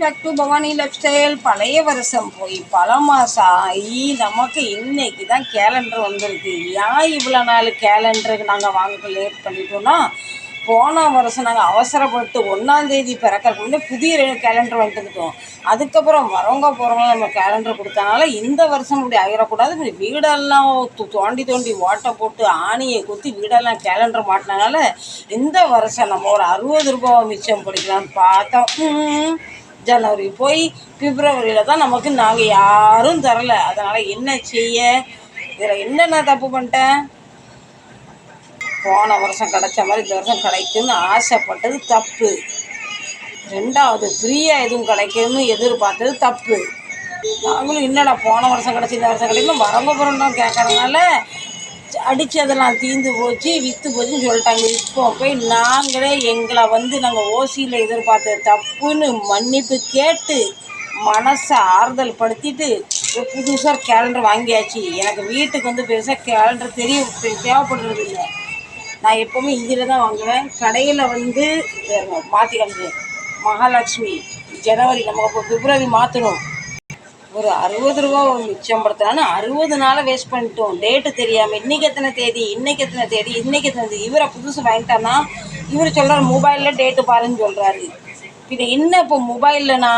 Back to Bhavani lifestyle பழைய வருஷம் போய் பல மாதம் ஆகி நமக்கு இன்னைக்கு தான் கேலண்டர் வந்திருக்கு. ஏன் இவ்வளோ நாள் கேலண்டருக்கு நாங்கள் வாங்க லேட் பண்ணிட்டோம்னா போன வருஷம் நாங்கள் அவசரப்பட்டு ஒன்றாந்தேதி பிறக்கிறதுக்கு முன்னே புதிய கேலண்டர் வந்துட்டோம் அதுக்கப்புறம் வரவங்க போகிறவங்க நம்ம கேலண்டர் கொடுத்தனால இந்த வருஷம் இப்படி ஆகிடக்கூடாது இப்படி வீடெல்லாம் தோண்டி தோண்டி ஓட்டை போட்டு ஆணியை குத்தி வீடெல்லாம் கேலண்டர் மாட்டினனால இந்த வருஷம் நம்ம ஒரு அறுபது ரூபாவை மிச்சம் பிடிக்கலாம்னு பார்த்தோம். ஜனவரி போய் பிப்ரவரியில் தான் நமக்கு நாங்கள் யாரும் தரல. அதனால் என்ன செய்ய? இதில் என்ன நான் தப்பு பண்ணிட்டேன்? போன வருஷம் கிடைச்ச மாதிரி இந்த வருஷம் கிடைக்கும்னு ஆசைப்பட்டது தப்பு. ரெண்டாவது ஃப்ரீயாக எதுவும் கிடைக்கும்னு எதிர்பார்த்தது தப்பு. நாங்களும் என்னடா போன வருஷம் கிடச்சி இந்த வருஷம் கிடைக்கும் வரவங்க பிறந்தோம் கேட்கறதுனால அடித்ததெல்லாம் தீந்து போச்சு விற்று போச்சுன்னு சொல்லிட்டாங்க. இப்போ போய் நாங்களே எங்களை வந்து நாங்கள் ஓசியில் எதிர்பார்த்த தப்புன்னு மன்னிப்பு கேட்டு மனசை ஆறுதல் படுத்திட்டு புதுசாக கேலண்டர் வாங்கியாச்சு. எனக்கு வீட்டுக்கு வந்து பெருசாக கேலண்டர் தெரிய தேவைப்படுறது இல்லை. நான் எப்போவுமே இதில் தான் வாங்குவேன். கடையில் வந்து மாற்றி காமிச்சு மகாலட்சுமி ஜனவரி நம்ம இப்போ பிப்ரவரி மாற்றணும் ஒரு அறுபது ரூபா மிச்சம் படுத்தலான்னு அறுபது நாளை வேஸ்ட் பண்ணிட்டோம். டேட்டு தெரியாமல் இன்றைக்கி எத்தனை தேதி இன்றைக்கி எத்தனை தேதி இன்றைக்கி எத்தனை தேதி. இவரை புதுசு வாங்கிட்டான்னா இவர் சொல்கிறார் மொபைலில் டேட்டு பாருன்னு சொல்கிறாரு பின்ன என்ன இப்போ மொபைல்லனா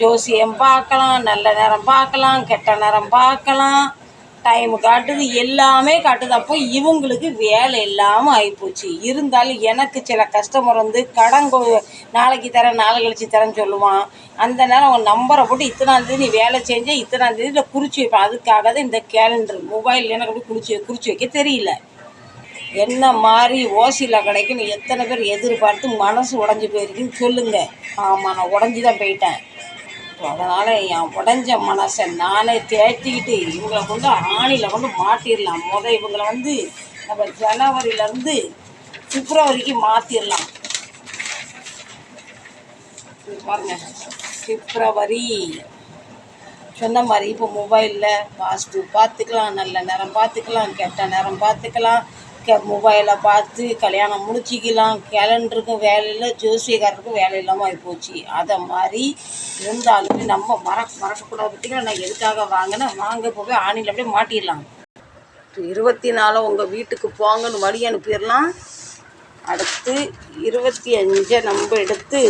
ஜோசியம் பார்க்கலாம் நல்ல நேரம் பார்க்கலாம் கெட்ட நேரம் பார்க்கலாம். டைம் காட்டுது எல்லாமே காட்டுது. அப்போ இவங்களுக்கு வேலை இல்லாமல் ஆகிப்போச்சு இருந்தாலும் எனக்கு சில கஸ்டமர் வந்து கடன் நாளைக்கு தரேன் நாளை கழிச்சு தரேன்னு சொல்லுவான். அந்த நேரம் அவன் நம்பரை போட்டு இத்தனாந்தேதி நீ வேலை செஞ்ச இத்தனாந்தேதி இதில் குறித்து வைப்பேன். அதுக்காக தான் இந்த கேலண்டர் மொபைல் எனக்கு அப்படி குறித்து குறித்து வைக்க தெரியல. என்ன மாதிரி ஓசியில் கிடைக்குன்னு எத்தனை பேர் எதிர்பார்த்து மனசு உடஞ்சி போயிருக்குன்னு சொல்லுங்கள் ஆமாம் நான் உடஞ்சி தான் போயிட்டேன். அதனால் என் உடஞ்ச மனசை நானே தேட்டிக்கிட்டு இவங்களை கொண்டு ஆணியில் கொண்டு மாட்டிடலாம். முத இவங்களை வந்து நம்ம ஜனவரியிலேருந்து பிப்ரவரிக்கு மாற்றிடலாம் பாருங்க. பிப்ரவரி. சொன்ன மாதிரி இப்போ மொபைலில் பாசிட்டிவ் பார்த்துக்கலாம் நல்ல நேரம் பார்த்துக்கலாம் கெட்ட நேரம் பார்த்துக்கலாம் க மொபைலை பார்த்து கல்யாணம் முடிச்சிக்கலாம் கேலண்டருக்கும் வேலை இல்லை ஜோசியக்காரருக்கும் வேலை இல்லாமல் ஆகிப்போச்சு அதை மாதிரி இருந்தாலுமே நம்ம மறக்க மறக்கக்கூடாது பார்த்தீங்களா நான் எதுக்காக வாங்கினேன்? வாங்க போய் ஆணியில் அப்படியே மாட்டிடலாம். இருபத்தி நாலு உங்கள் வீட்டுக்கு போங்கன்னு வழி அனுப்பிடலாம். அடுத்து இருபத்தி அஞ்சை நம்ம எடுத்து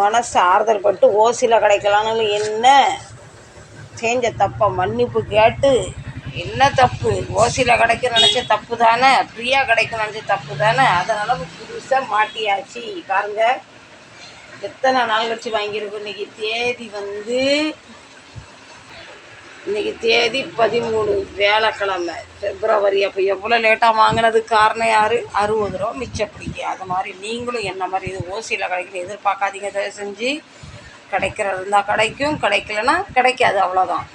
மனசு ஆறுதல் பட்டு ஓசியில் கிடைக்கலான்னு என்ன? செஞ்ச தப்பை மன்னிப்பு கேட்டு என்ன தப்பு? ஓசியில் கிடைக்க நினச்ச தப்பு தானே ஃப்ரீயாக கிடைக்க நினச்ச தப்பு தானே அதனால் புதுசாக மாட்டியாச்சு. பாருங்க. எத்தனை நாள் கழிச்சு வாங்கியிருக்கோம்? இன்னைக்கு தேதி வந்து இன்றைக்கி தேதி பதிமூணு வேலைக்கிழமை பிப்ரவரி. அப்போ எவ்வளோ லேட்டாக வாங்கினதுக்கு காரணம் யார்? அறுபது ரூபா மிச்சம் அது மாதிரி நீங்களும் என்ன மாதிரி இது ஓசியில் கிடைக்கணும் எதிர்பார்க்காதீங்க. தயவு செஞ்சு கிடைக்கிறது இருந்தால் கிடைக்கும். கிடைக்கலன்னா கிடைக்காது. அவ்வளோதான்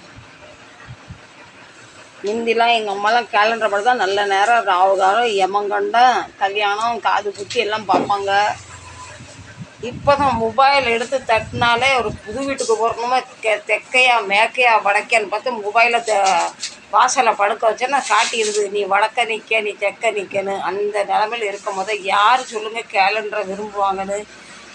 முந்திலாம் எங்கள் அம்மாலாம் கேலண்டர் படம் தான் நல்ல நேரம். ராவுகாரம் எமங்கண்ட கல்யாணம் காது குத்தி எல்லாம் பார்ப்பாங்க. இப்போ தான் மொபைல் எடுத்து தட்டினாலே ஒரு புது வீட்டுக்கு போகிறோமா தெ தெக்கையா மேக்கையா வடக்கேன்னு பார்த்து மொபைலை த வாசலை படுக்க வச்சேன்னா காட்டிடுது. நீ வடக்க நிற்க நீ தெக்க நிற்கன்னு அந்த நிலமையில இருக்கும் போது யார் சொல்லுங்கள் கேலண்டரை விரும்புவாங்கன்னு?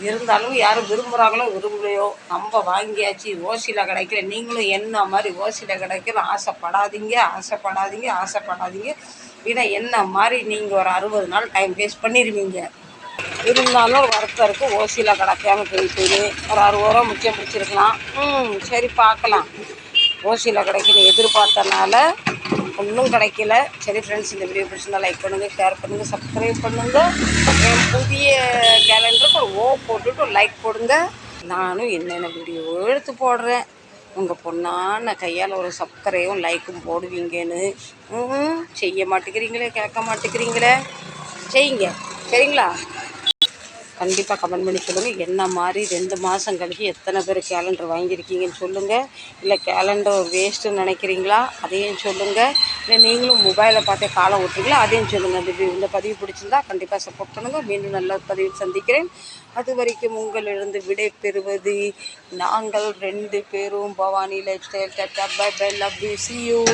இருந்தாலும் யாரும் விரும்புகிறாங்களோ விரும்பலையோ நம்ம வாங்கியாச்சு ஓசியில் கிடைக்கல நீங்களும் என்ன மாதிரி ஓசியில் கிடைக்கல ஆசைப்படாதீங்க ஆசைப்படாதீங்க ஆசைப்படாதீங்க. ஏன்னா என்ன மாதிரி நீங்கள் ஒரு அறுபது நாள் டைம் வேஸ்ட் பண்ணிடுவீங்க இருந்தாலும் ஒரு வருத்தம் இருக்குது ஓசியில் கிடைக்காம போயிட்டு ஒரு அறுபது ரூபா மிச்சம் பிடிச்சிருக்கலாம். ம் சரி பார்க்கலாம். ஓசியில் கிடைக்குன்னு எதிர்பார்த்தனால ஒன்றும் கிடைக்கல. சரி ஃப்ரெண்ட்ஸ் இந்த வீடியோ பிடிச்சிருந்தா லைக் பண்ணுங்கள் ஷேர் பண்ணுங்கள் சப்ஸ்கிரைப் பண்ணுங்கள் என் புதிய கேலண்டருக்கு ஒரு ஓ போட்டுட்டு ஒரு லைக் போடுங்க. நானும் என்னென்ன வீடியோ எடுத்து போடுறேன்? உங்கள் பொண்ணான கையால் ஒரு சப்ஸ்கிரைவும் லைக்கும் போடுவீங்கன்னு. ம் செய்ய மாட்டேங்கிறீங்களே கேட்க மாட்டேங்கிறீங்களே. செய்யுங்க. சரிங்களா? கண்டிப்பாக கமெண்ட் பண்ணி சொல்லுங்கள் என்ன மாதிரி ரெண்டு மாதம் கழிச்சு எத்தனை பேர் கேலண்டர் வாங்கியிருக்கீங்கன்னு சொல்லுங்கள் இல்லை கேலண்டர் வேஸ்ட்டுன்னு நினைக்கிறீங்களா? அதையும் சொல்லுங்கள் இல்லை நீங்களும் மொபைலை பார்த்தே காலம் ஓட்டுறீங்களா? அதையும் சொல்லுங்கள் அந்த வி- இந்த பதிவு பிடிச்சிருந்தா கண்டிப்பாக சப்போர்ட் பண்ணுங்கள் மீண்டும் நல்ல பதிவு சந்திக்கிறேன். அது வரைக்கும் உங்களிருந்து விடை பெறுவது நாங்கள் ரெண்டு பேரும். Bhavani lifestyle tata bye bye love you see you